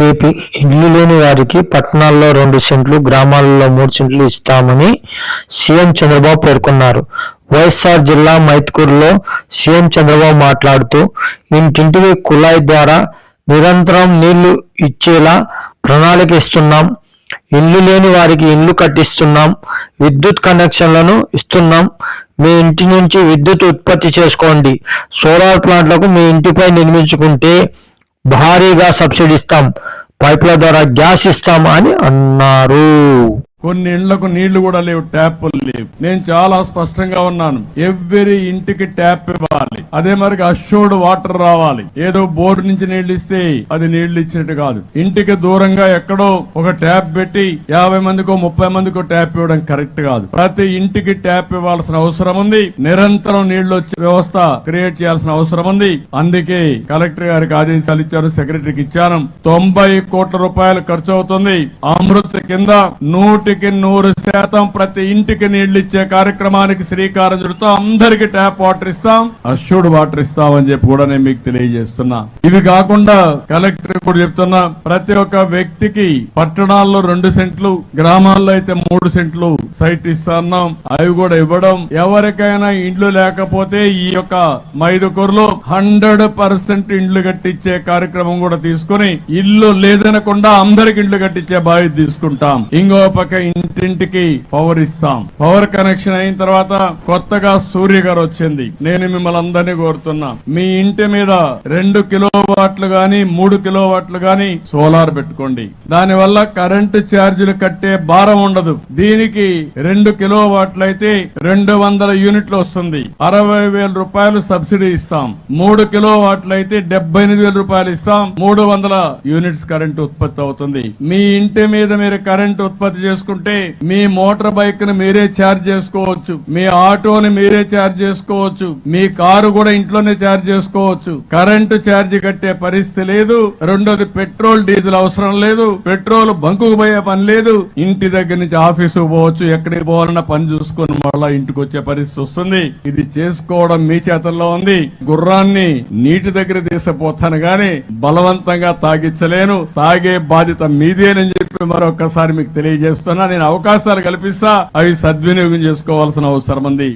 AP ఇల్లు లేని వారికి పట్టణాల్లో రెండు సెంట్లు గ్రామాల్లో మూడు సెంట్లు ఇస్తామని సీఎం చంద్రబాబు పేర్కొన్నారు. వైఎస్ఆర్ జిల్లా మైత్కూరులో సీఎం చంద్రబాబు మాట్లాడుతూ ఇంటింటికి కుళాయి ద్వారా నిరంతరం నీళ్ళు ఇచ్చేలా ప్రణాళిక ఇస్తున్నాం. ఇల్లు లేని వారికి ఇల్లు కట్టిస్తున్నాం. విద్యుత్ కనెక్షన్లను ఇస్తున్నాం. మీ ఇంటి నుంచి విద్యుత్ ఉత్పత్తి చేసుకోండి. సోలార్ ప్లాంట్లకు మీ ఇంటిపై నిర్మించుకుంటే భారీగా సబ్సిడీ ఇస్తాం. పైపుల ద్వారా గ్యాస్ ఇస్తాం అని అన్నారు. కొన్ని ఇళ్ళకు నీళ్ళు కూడా లేవు ట్యాపులు లేవు. నేను చాలా స్పష్టంగా ఉన్నాను. ఎవ్రీ ఇంటికి ట్యాప్ ఇవ్వాలి. అదే మరి అష్యూర్డ్ వాటర్ రావాలి. ఏదో బోర్డు నుంచి నీళ్ళు ఇస్తే అది నీళ్ళు ఇచ్చినట్టు కాదు. ఇంటికి దూరంగా ఎక్కడో ఒక ట్యాప్ పెట్టి యాభై మందికో ముప్పై మందికో ట్యాప్ ఇవ్వడం కరెక్ట్ కాదు. ప్రతి ఇంటికి ట్యాప్ ఇవ్వాల్సిన అవసరం ఉంది. నిరంతరం నీళ్ళు వచ్చే వ్యవస్థ క్రియేట్ చేయాల్సిన అవసరం ఉంది. అందుకే కలెక్టర్ గారికి ఆదేశాలు ఇచ్చారు సెక్రటరీకి ఇచ్చాను. తొంభై కోట్ల రూపాయలు ఖర్చు అవుతుంది. అమృత్ కింద నూటి నూటికి నూరు శాతం ప్రతి ఇంటికి నీళ్ళు ఇచ్చే కార్యక్రమానికి శ్రీకారం చుడుతూ అందరికి ట్యాప్ వాటర్ ఇస్తాం. అష్యూర్డ్ వాటర్ ఇస్తామని చెప్పి కూడా నేను మీకు తెలియజేస్తున్నా. ఇవి కాకుండా కలెక్టర్ కూడా చెప్తున్నా ప్రతి ఒక్క వ్యక్తికి పట్టణాల్లో రెండు సెంట్లు గ్రామాల్లో అయితే మూడు సెంట్లు సైట్ ఇస్తున్నాం అవి కూడా ఇవ్వడం. ఎవరికైనా ఇండ్లు లేకపోతే ఈ యొక్క మైదుకూరులో హండ్రెడ్ పర్సెంట్ ఇండ్లు కట్టించే కార్యక్రమం కూడా తీసుకుని ఇల్లు లేదనకుండా అందరికి ఇండ్లు కట్టించే బాధ్యత తీసుకుంటాం. ఇంకో పక్క ఇంటింటికి పవర్ ఇస్తాం. పవర్ కనెక్షన్ అయిన తర్వాత కొత్తగా సూర్య గారు వచ్చింది. నేను మిమ్మల్ని అందరినీ కోరుతున్నా. మీ ఇంటి మీద రెండు కిలో వాట్లు గాని మూడు కిలో వాట్లు గాని సోలార్ పెట్టుకోండి. దాని వల్ల కరెంటు ఛార్జీలు కట్టే భారం ఉండదు. దీనికి రెండు కిలోవాట్లు అయితే రెండు వందల యూనిట్లు వస్తుంది. అరవై వేల రూపాయలు సబ్సిడీ ఇస్తాం. మూడు కిలోవాట్లు అయితే డెబ్బై ఎనిమిది వేల రూపాయలు ఇస్తాం. మూడు వందల యూనిట్స్ కరెంటు ఉత్పత్తి అవుతుంది. మీ ఇంటి మీద మీరు కరెంటు ఉత్పత్తి చేసుకుంటే మీ మోటార్ బైక్ని మీరే ఛార్జ్ చేసుకోవచ్చు. మీ ఆటోని మీరే ఛార్జ్ చేసుకోవచ్చు. మీ కారు కూడా ఇంట్లోనే ఛార్జ్ చేసుకోవచ్చు. కరెంటు ఛార్జ్ కట్టే పరిస్థితి లేదు. రెండోది పెట్రోల్ డీజిల్ అవసరం లేదు. పెట్రోల్ బంకుకు పోయే పని లేదు. ఇంటి దగ్గర నుంచి ఆఫీసు పోవచ్చు. ఎక్కడికి పోవాలన్నా పని చూసుకొని మళ్ళా ఇంటికి వచ్చే పరిస్థితి వస్తుంది. ఇది చేసుకోవడం మీ చేతుల్లో ఉంది. గుర్రాన్ని నీటి దగ్గర తీసపోతాను గాని బలవంతంగా తాగించలేను. తాగే బాధ్యత మీదేనని చెప్పి మరొకసారి మీకు తెలియజేస్తున్నా నేను అవకాశాలు కల్పిస్తా అవి సద్వినియోగం చేసుకోవాల్సిన అవసరం ఉంది.